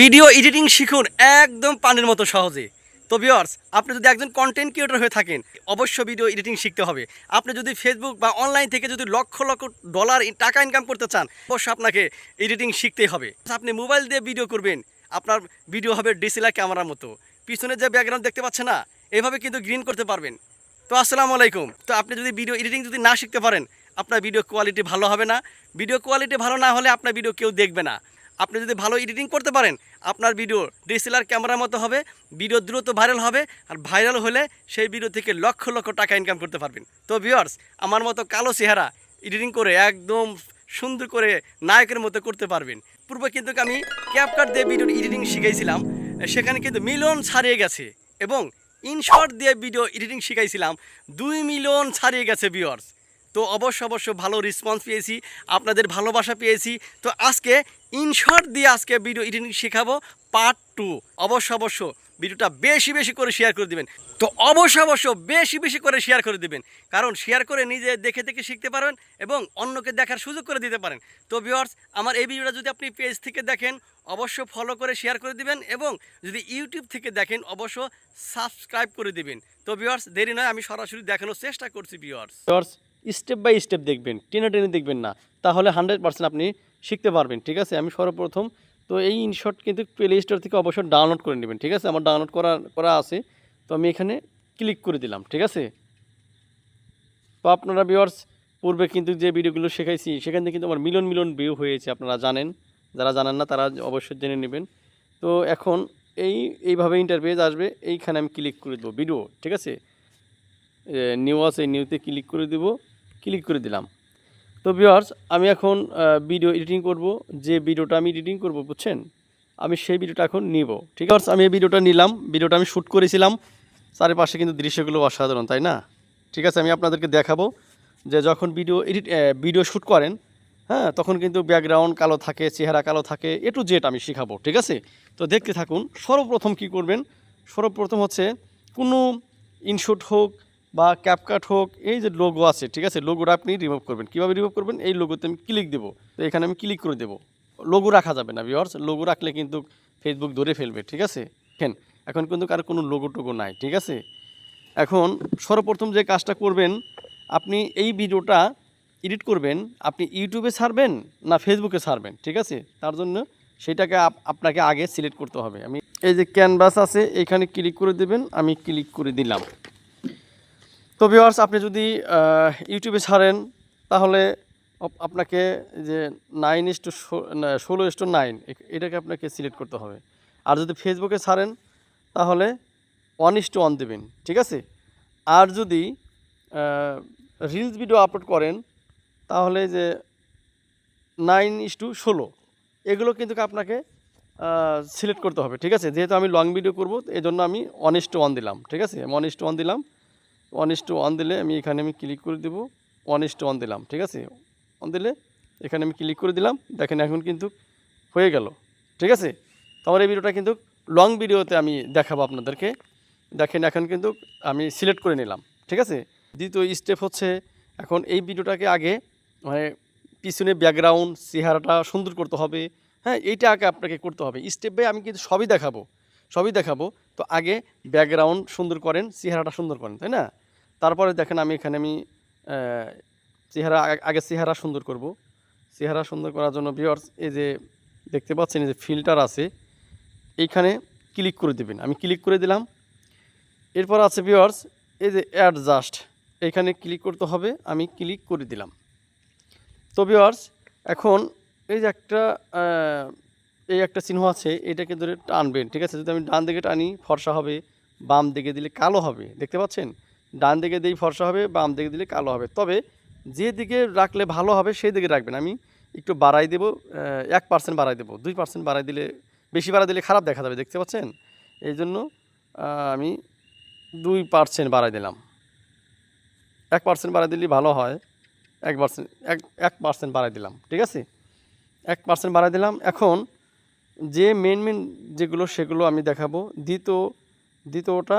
Video editing শিখুন একদম পানির মতো সহজে। তো ভিউয়ার্স আপনি যদি একজন কন্টেন্ট ক্রিয়েটর হয়ে থাকেন অবশ্য ভিডিও এডিটিং শিখতে হবে। আপনি যদি ফেসবুক বা অনলাইন থেকে যদি লক্ষ লক্ষ ডলার টাকা ইনকাম করতে চান, অবশ্যই আপনাকে এডিটিং শিখতেই হবে। আপনি মোবাইল দিয়ে ভিডিও করবেন, আপনার ভিডিও হবে ডিসিলা ক্যামেরার মতো। পিছনে যে ব্যাকগ্রাউন্ড দেখতে পাচ্ছেন না, এভাবে কিন্তু গ্রিন করতে পারবেন। তো আসসালামু আলাইকুম। তো আপনি যদি ভিডিও এডিটিং যদি না শিখতে পারেন, আপনার ভিডিও কোয়ালিটি ভালো হবে না। ভিডিও কোয়ালিটি ভালো না হলে আপনার ভিডিও কেউ দেখবে না। আপনি যদি ভালো এডিটিং করতে পারেন, আপনার ভিডিও ডিএসএলআর ক্যামেরার মতো হবে, ভিডিও দ্রুত ভাইরাল হবে, আর ভাইরাল হলে সেই ভিডিও থেকে লক্ষ লক্ষ টাকা ইনকাম করতে পারবেন। তো ভিউয়ার্স আমার মতো কালো চেহারা এডিটিং করে একদম সুন্দর করে নায়কের মতো করতে পারবেন। পূর্বে কিন্তু আমি ক্যাপকাট দিয়ে ভিডিও এডিটিং শিখাইছিলাম, সেখানে কিন্তু মিলিয়ন ছাড়িয়ে গেছে এবং ইনশর্ট দিয়ে ভিডিও এডিটিং শিখাইছিলাম, দুই মিলিয়ন ছাড়িয়ে গেছে ভিউয়ার্স তো অবশ্য অবশ্য ভালো রেসপন্স পেয়েছি, আপনাদের ভালোবাসা পেয়েছি। তো আজকে ইনশর্ট দিয়ে আজকে ভিডিও এডিটিং শেখাবো পার্ট টু অবশ্য অবশ্য ভিডিওটা বেশি বেশি করে শেয়ার করে দিবেন। তো অবশ্য অবশ্য বেশি বেশি করে শেয়ার করে দিবেন। কারণ শেয়ার করে নিজে দেখে দেখে শিখতে পারবেন এবং অন্যকে দেখার সুযোগ করে দিতে পারেন। তো ভিউয়ার্স আমার এই ভিডিওটা যদি আপনি পেজ থেকে দেখেন, অবশ্য ফলো করে শেয়ার করে দিবেন এবং যদি ইউটিউব থেকে দেখেন, অবশ্য সাবস্ক্রাইব করে দিবেন। তো ভিউয়ার্স দেরি নয়, আমি সরাসরি দেখানোর চেষ্টা করছি viewers viewers step by step দেখবেন, টেনে টেনে দেখবেন না। তাহলে হান্ড্রেড পার্সেন্ট আপনি শিখতে পারবেন, ঠিক আছে? আমি সর্বপ্রথম তো এই ইনশট কিন্তু প্লে স্টোর থেকে অবশ্যই ডাউনলোড করে নেবেন, ঠিক আছে? আমার ডাউনলোড করা করা আছে। তো আমি এখানে ক্লিক করে দিলাম, ঠিক আছে? তো আপনারা ভিউয়ার্স পূর্বে কিন্তু যে ভিডিওগুলো শেখাইছি, সেখান থেকে কিন্তু আমার মিলন মিলন ভিউ হয়েছে, আপনারা জানেন। যারা জানেন না, তারা অবশ্যই জেনে নেবেন। তো এখন এই, এইভাবে ইন্টারভিউজ আসবে, এইখানে আমি ক্লিক করে দেবো ভিডিও ঠিক আছে? নিউ আছে নিউতে ক্লিক করে দেব। ক্লিক করে দিলাম। তো ভিউয়ার্স, আমি এখন ভিডিও এডিটিং করব। যে ভিডিওটা আমি এডিটিং করব, বুঝছেন? আমি সেই ভিডিওটা এখন নিব। ঠিক আছে? আমি এই ভিডিওটা নিলাম। ভিডিওটা আমি শ্যুট করেছিলাম। চারিপাশে কিন্তু দৃশ্যগুলো অসাধারণ, তাই না? ঠিক আছে? আমি আপনাদেরকে দেখাবো যে যখন ভিডিও এডিট ভিডিও শ্যুট করেন হ্যাঁ তখন কিন্তু ব্যাকগ্রাউন্ড কালো থাকে, চেহারা কালো থাকে এ টু জেড আমি শেখাবো। ঠিক আছে? তো দেখতে থাকুন। সর্বপ্রথম কি করবেন? সর্বপ্রথম হচ্ছে কোনো ইনশুট হোক বা ক্যাপকাট হোক, এই যে লোগো আছে, ঠিক আছে? লোগোটা আপনি রিমুভ করবেন। কীভাবে রিমুভ করবেন? এই লোগোতে আমি ক্লিক দেবো। তো এখানে আমি ক্লিক করে দেবো। লোগো রাখা যাবে না ভিওর্স লোগো রাখলে কিন্তু ফেসবুক ধরে ফেলবে, ঠিক আছে? দেখেন, এখন কিন্তু কার কোনো লোগো টোগো নাই, ঠিক আছে? এখন সর্বপ্রথম যে কাজটা করবেন, আপনি এই ভিডিওটা এডিট করবেন, আপনি ইউটিউবে ছাড়বেন না ফেসবুকে ছাড়বেন, ঠিক আছে? তার জন্য সেটাকে আপ- আপনাকে আগে সিলেক্ট করতে হবে। আমি এই যে ক্যানভাস আছে, এখানে ক্লিক করে দেবেন, আমি ক্লিক করে দিলাম। তো ভিওয়ার্স আপনি যদি ইউটিউবে ছাড়েন, তাহলে আপনাকে যে নাইন ইস টু ষোলো ইস টু নাইন এটাকে আপনাকে সিলেক্ট করতে হবে। আর যদি ফেসবুকে ছাড়েন, তাহলে ওয়ান ইস টু ওয়ান দেবেন, ঠিক আছে? আর যদি রিলস ভিডিও আপলোড করেন, তাহলে যে নাইন ইস টু ষোলো, এগুলো কিন্তু আপনাকে সিলেক্ট করতে হবে, ঠিক আছে? যেহেতু আমি লং ভিডিও করব এই জন্য আমি ওয়ান ইস টু ওয়ান দিলাম, ঠিক আছে? ওয়ান ইস টু ওয়ান দিলাম ওয়ান ইস টু ওয়ান দিলে আমি এখানে আমি ক্লিক করে দেবো। ওয়ান ইস টু ওয়ান দিলাম, ঠিক আছে? ওয়ান দিলে এখানে আমি ক্লিক করে দিলাম। দেখেন এখন কিন্তু হয়ে গেল, ঠিক আছে? তো আমার এই ভিডিওটা কিন্তু লং ভিডিওতে আমি দেখাবো আপনাদেরকে। দেখেন এখন কিন্তু আমি সিলেক্ট করে নিলাম, ঠিক আছে? দ্বিতীয় স্টেপ হচ্ছে এখন এই ভিডিওটাকে আগে মানে পিছনে ব্যাকগ্রাউন্ড চেহারাটা সুন্দর করতে হবে। হ্যাঁ এইটা আগে আপনাকে করতে হবে। স্টেপ বাই আমি কিন্তু সবই দেখাবো সবই দেখাবো। তো আগে ব্যাকগ্রাউন্ড সুন্দর করেন, চেহারাটা সুন্দর করেন, তাই না? তারপরে দেখেন আমি এখানে আমি চেহারা, আগে- চেহারা সুন্দর করব। চেহারা সুন্দর করার জন্য ভিওর্স এই যে দেখতে পাচ্ছেন যে ফিল্টার আছে, এইখানে ক্লিক করে দেবেন। আমি ক্লিক করে দিলাম। এরপর আছে ভিওর্স এই যে অ্যাডজাস্ট এইখানে ক্লিক করতে হবে, আমি ক্লিক করে দিলাম। তো ভিওর্স এখন এই যে একটা এই একটা চিহ্ন আছে, এটাকে ধরে টানবেন, ঠিক আছে? যদি আমি ডান দিকে টানি, ফর্সা হবে, বাম দিকে দিলে কালো হবে, দেখতে পাচ্ছেন? ডান দিকে দিলেই ফর্সা হবে, বাম দিকে দিলে কালো হবে। তবে যে দিকে রাখলে ভালো হবে, সেই দিকে রাখবেন। আমি একটু বাড়াই দেবো এক পার্সেন্ট বাড়াই দেবো। দুই পার্সেন্ট বাড়াই দিলে, বেশি বাড়াই দিলে খারাপ দেখা যাবে, দেখতে পাচ্ছেন? এই জন্য আমি দুই পার্সেন্ট বাড়াই দিলাম। এক পার্সেন্ট বাড়াই দিলে ভালো হয়, এক পার্সেন্ট এক এক পার্সেন্ট বাড়াই দিলাম, ঠিক আছে? এক পার্সেন্ট বাড়াই দিলাম, এখন যে মেন মেন যেগুলো সেগুলো আমি দেখাবো। দ্বিতীয়, দ্বিতীয়টা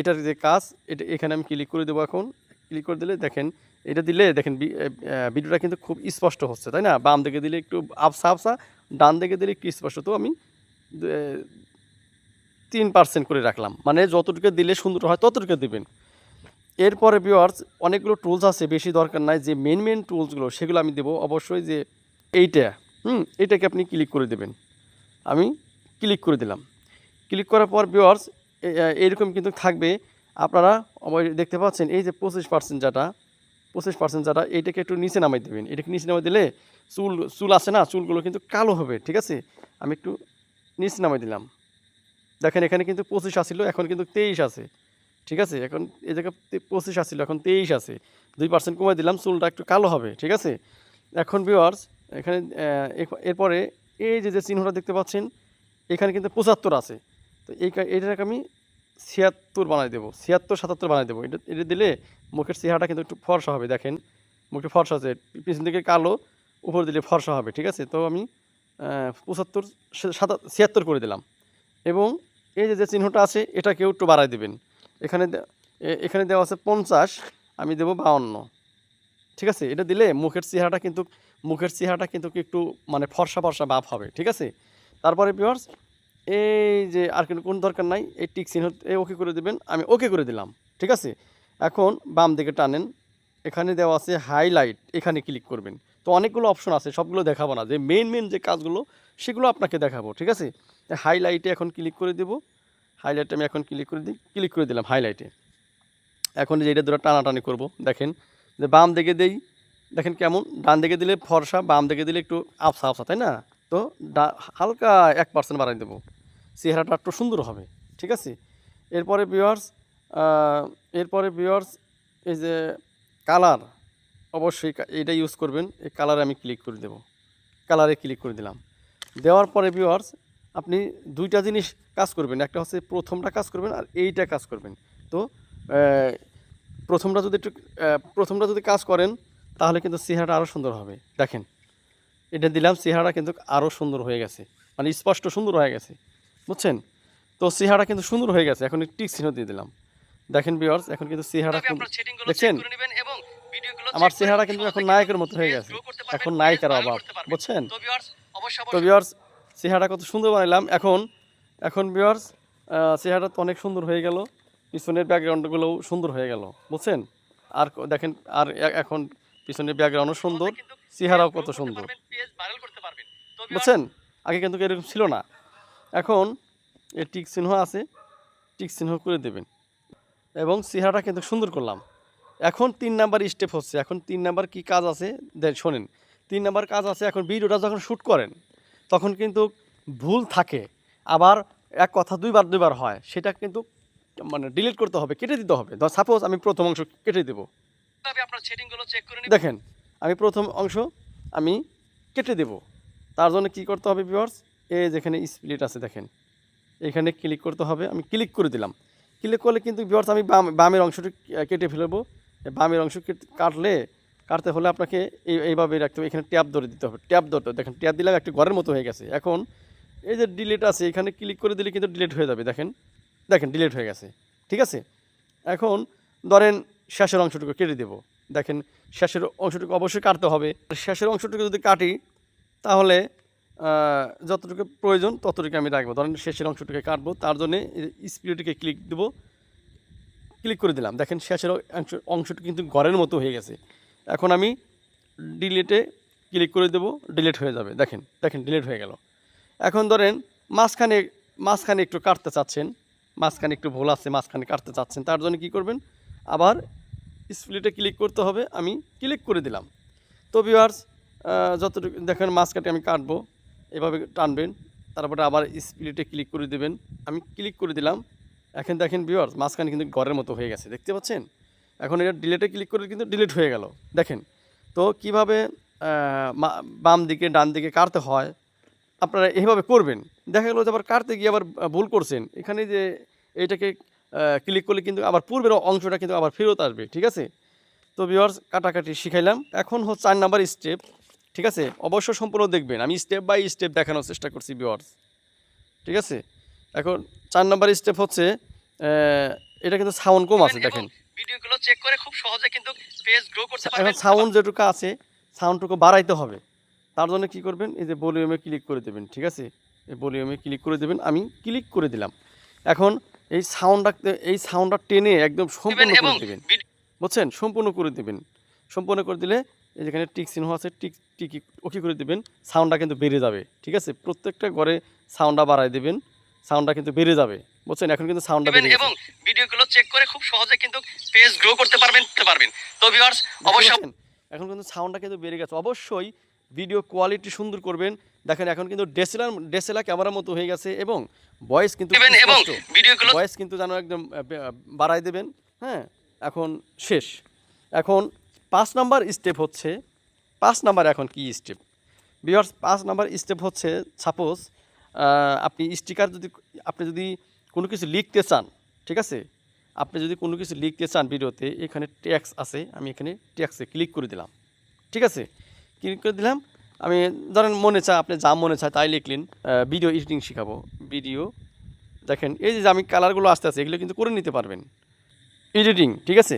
এটার যে কাজ, এটা এখানে আমি ক্লিক করে দেবো এখন। ক্লিক করে দিলে দেখেন, এটা দিলে দেখেন ভিডিওটা কিন্তু খুব স্পষ্ট হচ্ছে, তাই না? বাম দিকে দিলে একটু আবসা আবসা ডান দিকে দিলে একটু স্পষ্ট। তো আমি তিন পার্সেন্ট করে রাখলাম। মানে যতটুকু দিলে সুন্দর হয় ততটুকু দেবেন। এরপরে ভিওয়ার্স অনেকগুলো টুলস আছে, বেশি দরকার নাই। যে মেন মেন টুলসগুলো সেগুলো আমি দেবো। অবশ্যই যে এইটা, হুম, এটাকে আপনি ক্লিক করে দেবেন। আমি ক্লিক করে দিলাম। ক্লিক করার পর ভিওয়ার্স এইরকম কিন্তু থাকবে। আপনারা দেখতে পাচ্ছেন, এই যে পঁচিশ পার্সেন্ট যেটা, পঁচিশ পার্সেন্ট যেটা, এইটাকে একটু নিচে নামাই দেবেন। এটাকে নিচে নামাই দিলে চুল চুল আছে না, চুলগুলো কিন্তু কালো হবে, ঠিক আছে? আমি একটু নিচে নামাই দিলাম। দেখেন, এখানে কিন্তু পঁচিশ আসছিল, এখন কিন্তু তেইশ আছে, ঠিক আছে? এখন এই জায়গায় পঁচিশ আসছিল, এখন তেইশ আছে। দুই পার্সেন্ট কমে দিলাম, চুলটা একটু কালো হবে, ঠিক আছে? এখন ভিওয়ার্স এখানে এরপরে এই যে যে চিহ্নটা দেখতে পাচ্ছেন, এখানে কিন্তু পঁচাত্তর আছে। তো এই এটাকে আমি ছিয়াত্তর বানাই দেবো, ছিয়াত্তর, সাতাত্তর বানাই দেবো। এটা এটা দিলে মুখের চেহারাটা কিন্তু একটু ফর্সা হবে, দেখেন। মুখে ফর্সা আছে, পিছন দিকে কালো, উপর দিলে ফর্সা হবে, ঠিক আছে? তো আমি পঁচাত্তর সাতা, ছিয়াত্তর করে দিলাম। এবং এই যে যে চিহ্নটা আছে, এটাকেও একটু বাড়াই দেবেন। এখানে এখানে দেওয়া আছে পঞ্চাশ, আমি দেবো বাউন্ন। ঠিক আছে? এটা দিলে মুখের চেহারাটা কিন্তু মুখের চেহারাটা কিন্তু একটু মানে ফর্সা ফর্সা ভাব হবে, ঠিক আছে? তারপরে পিওর্স এই যে আর কিন্তু কোনো দরকার নাই, এই টিক চিহ্ন ওকে করে দেবেন, আমি ওকে করে দিলাম, ঠিক আছে? এখন বাম দিকে টানেন, এখানে দেওয়া আছে হাইলাইট এখানে ক্লিক করবেন। তো অনেকগুলো অপশন আছে, সবগুলো দেখাবো না, যে মেন মেন যে কাজগুলো, সেগুলো আপনাকে দেখাবো, ঠিক আছে? হাইলাইটে এখন ক্লিক করে দেবো হাইলাইটে আমি এখন ক্লিক করে দিই ক্লিক করে দিলাম হাইলাইটে এখন যে এটা ধরে টানাটানি করব, দেখেন, যে বাম দিকে দেই দেখেন কেমন, ডান দিকে দিলে ফর্সা, বাম দিকে দিলে একটু আফসা আফসা তাই না? তো হালকা এক পার্সেন্ট বাড়াই দেবো। চেহারাটা একটু সুন্দর হবে, ঠিক আছে? এরপরে বিয়ার্স এরপরে বিয়ার্স এই যে কালার অবশ্যই এটা ইউজ করবেন। এই কালারে আমি ক্লিক করে দেবো। কালারে ক্লিক করে দিলাম। দেওয়ার পরে ভিউয়ার্স আপনি দুইটা জিনিস কাজ করবেন। একটা হচ্ছে প্রথমটা কাজ করবেন আর এইটা কাজ করবেন। তো প্রথমটা যদি একটু প্রথমটা যদি কাজ করেন তাহলে কিন্তু চেহারাটা আরও সুন্দর হবে। দেখেন এটা দিলাম চেহারাটা কিন্তু আরও সুন্দর হয়ে গেছে। মানে স্পষ্ট সুন্দর হয়ে গেছে। বুঝছেন? তো চেহারা কিন্তু সুন্দর হয়ে গেছে। এখন টিক চিহ্ন দিয়ে দিলাম। দেখেন ভিউয়ার্স এখন কিন্তু চেহারা দেখছেন আমার চেহারা কিন্তু এখন নায়কের মতো হয়ে গেছে। এখন নায়িকার অভাব। বুঝছেন? তো ভিউয়ার্স চেহারা কত সুন্দর বানাইলাম। এখন এখন ভিউয়ার্স চেহারা তো অনেক সুন্দর হয়ে গেল। পিছনের ব্যাকগ্রাউন্ডগুলোও সুন্দর হয়ে গেল। বুঝছেন? আর দেখেন আর এখন পিছনের ব্যাকগ্রাউন্ডও সুন্দর চেহারাও কত সুন্দর। বুঝছেন? আগে কিন্তু এরকম ছিল না। এখন এর টিক চিহ্ন আছে টিক চিহ্ন করে দেবেন। এবং চেহারাটা কিন্তু সুন্দর করলাম। এখন তিন নাম্বার স্টেপ হচ্ছে এখন তিন নাম্বার কি কাজ আছে? দেন শোনেন তিন নাম্বার কাজ আছে এখন ভিডিওটা যখন শ্যুট করেন তখন কিন্তু ভুল থাকে। আবার এক কথা দুইবার দুইবার হয় সেটা কিন্তু মানে ডিলিট করতে হবে কেটে দিতে হবে। ধর সাপোজ আমি প্রথম অংশ কেটে দেবো। দেখেন, আমি প্রথম অংশ আমি কেটে দেব। তার জন্য কি করতে হবে ভিউয়ার্স এই যেখানে স্প্লিট আছে দেখেন। এখানে ক্লিক করতে হবে, আমি ক্লিক করে দিলাম। ক্লিক করলে কিন্তু ভিউয়ার্স আমি বাম, বামের অংশটি কেটে ফেলব। বামের অংশ কেটে- কাটলে, কাটতে হলে আপনাকে এই এইভাবে রাখতে হবে। এখানে ট্যাপ ধরে দিতে হবে। ট্যাপ ধরতে। দেখেন, ট্যাপ দিলাম, একটি ঘরের মতো হয়ে গেছে। এখন এই যে ডিলিট আছে, এখানে ক্লিক করে দিলে কিন্তু ডিলিট হয়ে যাবে। দেখেন দেখেন ডিলিট হয়ে গেছে। ঠিক আছে? এখন ধরেন শেষের অংশটুকু কেটে দেবো। দেখেন, শেষের অংশটুকু অবশ্যই কাটতে হবে। শেষের অংশটুকু যদি কাটি, তাহলে যতটুকু প্রয়োজন ততটুকু আমি রাখব। ধরেন, শেষের অংশটুকু কাটবো, তার জন্যে স্পিডটিকে ক্লিক দেবো। ক্লিক করে দিলাম। দেখেন, শেষের অংশ অংশটি কিন্তু ঘরের মতো হয়ে গেছে। এখন আমি ডিলেটে ক্লিক করে দেবো ডিলেট হয়ে যাবে। দেখেন দেখেন ডিলেট হয়ে গেল। এখন ধরেন, মাঝখানে মাঝখানে একটু কাটতে চাচ্ছেন, মাঝখানে একটু ভুল আছে, মাঝখানে কাটতে চাচ্ছেন, তার জন্য কি করবেন? আবার স্প্লিটে ক্লিক করতে হবে, আমি ক্লিক করে দিলাম। তো ভিউয়ার্স যতটুকু, দেখেন মাঝখানে আমি কাটবো, এভাবে টানবেন, তারপরে আবার স্প্লিটে ক্লিক করে দেবেন, আমি ক্লিক করে দিলাম। এখন দেখেন ভিউয়ার্স মাঝখানে কিন্তু ঘরের মতো হয়ে গেছে, দেখতে পাচ্ছেন? এখন এটা ডিলেটে ক্লিক করে কিন্তু ডিলিট হয়ে গেল, দেখেন। তো কীভাবে বাম দিকে, ডান দিকে কাটতে হয়, আপনারা এইভাবে করবেন। দেখা গেলো যে আবার কাটতে গিয়ে আবার ভুল করছেন, এখানে যে এইটাকে ক্লিক করলে কিন্তু আবার পূর্বের অংশটা কিন্তু আবার ফেরত আসবে ঠিক আছে? তো ভিওয়ার্স কাটাকাটি শিখাইলাম। এখন হচ্ছে চার নাম্বার স্টেপ ঠিক আছে? অবশ্য সম্পূর্ণ দেখবেন আমি স্টেপ বাই স্টেপ দেখানোর চেষ্টা করছি ভিওয়ার্স ঠিক আছে? এখন চার নাম্বার স্টেপ হচ্ছে এটা কিন্তু সাউন্ড কম আছে দেখেন। ভিডিওগুলো চেক করে খুব সহজে কিন্তু পেজ গ্রো করতে এখন সাউন্ড যেটুকু আছে সাউন্ডটুকু বাড়াইতে হবে। তার জন্য কি করবেন? এই যে ভলিউমে ক্লিক করে দেবেন ঠিক আছে? এই ভলিউমে ক্লিক করে দেবেন আমি ক্লিক করে দিলাম। এখন এই সাউন্ডটা এই সাউন্ডটা টেনে একদম সম্পূর্ণ করে দেবেন। বুঝছেন? সম্পূর্ণ করে দেবেন। সম্পূর্ণ করে দিলে এই যেখানে টিক চিহ্ন আছে টিক টিকি ওকে করে দেবেন সাউন্ডটা কিন্তু বেড়ে যাবে। ঠিক আছে? প্রত্যেকটা ঘরে সাউন্ডটা বাড়ায় দেবেন সাউন্ডটা কিন্তু বেড়ে যাবে। বুঝছেন? এখন কিন্তু সাউন্ডটা বেড়ে এবং ভিডিওগুলো চেক করে খুব সহজে কিন্তু পেজ গ্রো করতে পারবেন করতে পারবেন। তো ভিউয়ার্স অবশ্যই এখন কিন্তু সাউন্ডটা কিন্তু বেড়ে গেছে। অবশ্যই ভিডিও কোয়ালিটি সুন্দর করবেন দেখেন এখন কিন্তু ডেসেলার ডেসেলার ক্যামেরার মতো হয়ে গেছে এবং ভয়েস কিন্তু ভয়েস কিন্তু যেন একদম বাড়াই দেবেন। হ্যাঁ এখন শেষ। এখন পাঁচ নাম্বার স্টেপ হচ্ছে পাঁচ নাম্বার এখন কি স্টেপ বিয়ার্স পাঁচ নাম্বার স্টেপ হচ্ছে সাপোজ আপনি স্টিকার যদি আপনি যদি কোনো কিছু লিখতে চান ঠিক আছে? আপনি যদি কোনো কিছু লিখতে চান ভিডিওতে এখানে ট্যাক্স আছে আমি এখানে ট্যাক্সে ক্লিক করে দিলাম ঠিক আছে? ক্লিক করে দিলাম আমি, ধরেন মনে চায়, আপনি যা মনে চায় তাই লিখলেন ভিডিও এডিটিং শেখাবো। ভিডিও দেখেন, এই যে আমি কালারগুলো আস্তে আস্তে, এগুলো কিন্তু করে নিতে পারবেন। এডিটিং ঠিক আছে?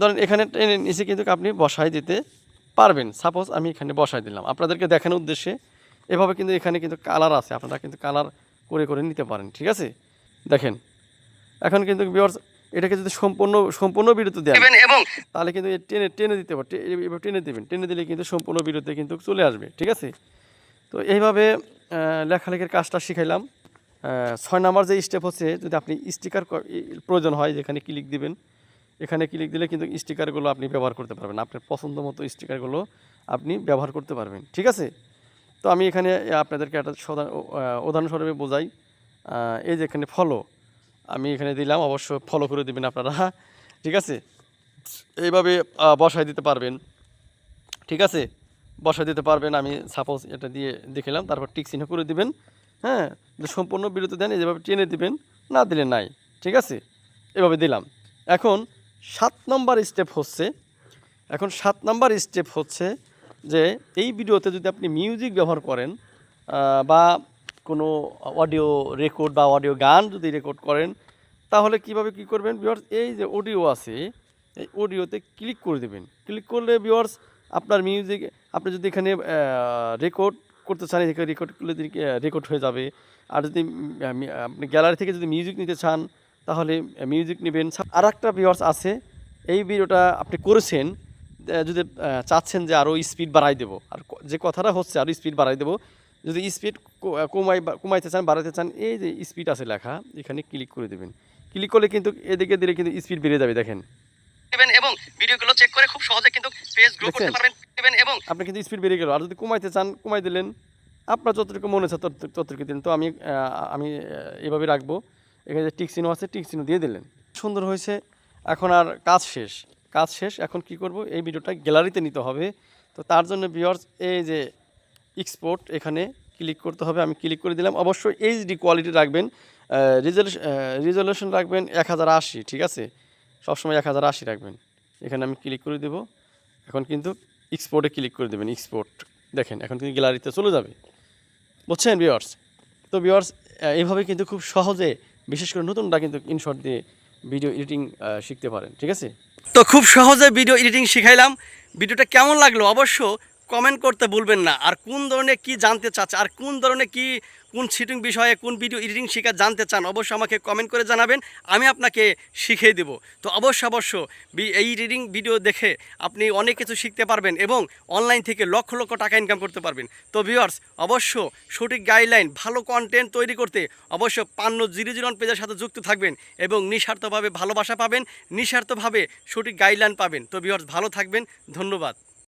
ধরেন এখানে নিচে কিন্তু আপনি বসাই দিতে পারবেন। সাপোজ আমি এখানে বসাই দিলাম। আপনাদেরকে দেখানোর উদ্দেশ্যে, এভাবে কিন্তু এখানে কিন্তু কালার আছে। আপনারা কিন্তু কালার করে করে নিতে পারেন, ঠিক আছে? দেখেন, এখন কিন্তু viewers এটাকে যদি সম্পূর্ণ সম্পূর্ণ বিরতি দেন এবং তাহলে কিন্তু টেনে টেনে দিতে পারে টে- টেনে দেবেন। টেনে দিলে কিন্তু সম্পূর্ণ বিরতি কিন্তু চলে আসবে ঠিক আছে? তো এইভাবে লেখালেখির কাজটা শিখাইলাম। ছয় নাম্বার যে স্টেপ হচ্ছে যদি আপনি স্টিকার প্রয়োজন হয় যেখানে ক্লিক দিবেন এখানে ক্লিক দিলে কিন্তু স্টিকারগুলো আপনি ব্যবহার করতে পারবেন। আপনার পছন্দ মতো স্টিকারগুলো আপনি ব্যবহার করতে পারবেন ঠিক আছে? তো আমি এখানে আপনাদেরকে একটা উদাহরণস্বরূপে বোঝাই। এই যে এখানে ফলো আমি এখানে দিলাম, অবশ্য ফলো করে দেবেন আপনারা। ঠিক আছে? এইভাবে বসায় দিতে পারবেন। ঠিক আছে? বসায় দিতে পারবেন, আমি সাপোজ এটা দিয়ে দেখিলাম, তারপর টিক চিহ্ন করে দিবেন। হ্যাঁ? সম্পূর্ণ বিরতি দেন এইভাবে টেনে দিবেন, না দিলে নাই। ঠিক আছে? এভাবে দিলাম। এখন সাত নম্বর স্টেপ হচ্ছে, এখন সাত নম্বর স্টেপ হচ্ছে যে, এই ভিডিওতে যদি আপনি মিউজিক ব্যবহার করেন বা কোনো অডিও রেকর্ড বা অডিও গান যদি রেকর্ড করেন, তাহলে কীভাবে কি করবেন ভিউয়ার্স এই যে অডিও আছে, এই অডিওতে ক্লিক করে দেবেন। ক্লিক করলে ভিউয়ার্স আপনার মিউজিক আপনি যদি এখানে রেকর্ড করতে চান, এখানে রেকর্ড করলে রেকর্ড হয়ে যাবে। আর যদি আপনি গ্যালারি থেকে যদি মিউজিক নিতে চান, তাহলে মিউজিক নেবেন। আর একটা ভিউয়ার্স আছে, এই ভিডিওটা আপনি করেছেন যদি চাচ্ছেন যে আরও স্পিড বাড়াই দেবো। আর যে কথাটা হচ্ছে আরও স্পিড বাড়াই দেবো যদি স্পিড কমাই কমাইতে চান বাড়াতে চান এই যে স্পিড আছে লেখা এখানে ক্লিক করে দেবেন। ক্লিক করলে কিন্তু এদিকে দিলে কিন্তু স্পিড বেড়ে যাবে দেখেন। এবং ভিডিওগুলো চেক করে খুব সহজে কিন্তু পেজ গ্রো করতে পারবেন এবং আপনি কিন্তু স্পিড বেড়ে গেল। আর যদি কমাইতে চান কমাই দিলেন। আপনার যতটুকু মনে হচ্ছে তত- ততটুকু দিলেন। তো আমি আমি এভাবে রাখব। এখানে যে টিক চিহ্ন আছে টিক চিহ্ন দিয়ে দিলেন। সুন্দর হয়েছে। এখন আর কাজ শেষ। কাজ শেষ। এখন কি করব? এই ভিডিওটা গ্যালারিতে নিতে হবে। তো তার জন্য ভিউয়ার্স এই যে এক্সপোর্ট এখানে ক্লিক করতে হবে, আমি ক্লিক করে দিলাম। অবশ্যই এইচডি কোয়ালিটি রাখবেন রিজলিউশন রাখবেন এক হাজার আশি, ঠিক আছে? সবসময় এক হাজার আশি রাখবেন। এখানে আমি ক্লিক করে দেবো। এখন কিন্তু এক্সপোর্টে ক্লিক করে দেবেন এক্সপোর্ট দেখেন, এখন কিন্তু গ্যালারিতে চলে যাবে। বুঝছেন ভিওয়ার্স তো ভিওয়ার্স এইভাবে কিন্তু খুব সহজে, বিশেষ করে নতুনরা কিন্তু ইনশর্ট দিয়ে ভিডিও এডিটিং শিখতে পারেন, ঠিক আছে? তো খুব সহজে ভিডিও এডিটিং শিখাইলাম। ভিডিওটা কেমন লাগল? অবশ্য কমেন্ট করতে ভুলবেন না। আর কোন ধরনের কি জানতে চাচ্ছে, আর কোন ধরনের কি, কোন সিটিং বিষয়ে, কোন ভিডিও এডিটিং শিখা জানতে চান, অবশ্যই আমাকে কমেন্ট করে জানাবেন, আমি আপনাকে শিখিয়ে দেব। তো অবশ্য অবশ্য এই এডিটিং ভিডিও দেখে আপনি অনেক কিছু শিখতে পারবেন এবং অনলাইন থেকে লক্ষ লক্ষ টাকা ইনকাম করতে পারবেন। তো ভিউয়ার্স অবশ্য সঠিক গাইডলাইন ভালো কন্টেন্ট তৈরি করতে অবশ্য পান্ন জিরো জিরো পেজের সাথে যুক্ত থাকবেন এবং নিঃস্বার্থভাবে ভালোবাসা পাবেন, নিঃস্বার্থভাবে সঠিক গাইডলাইন পাবেন। তো ভিউয়ার্স ভালো থাকবেন, ধন্যবাদ।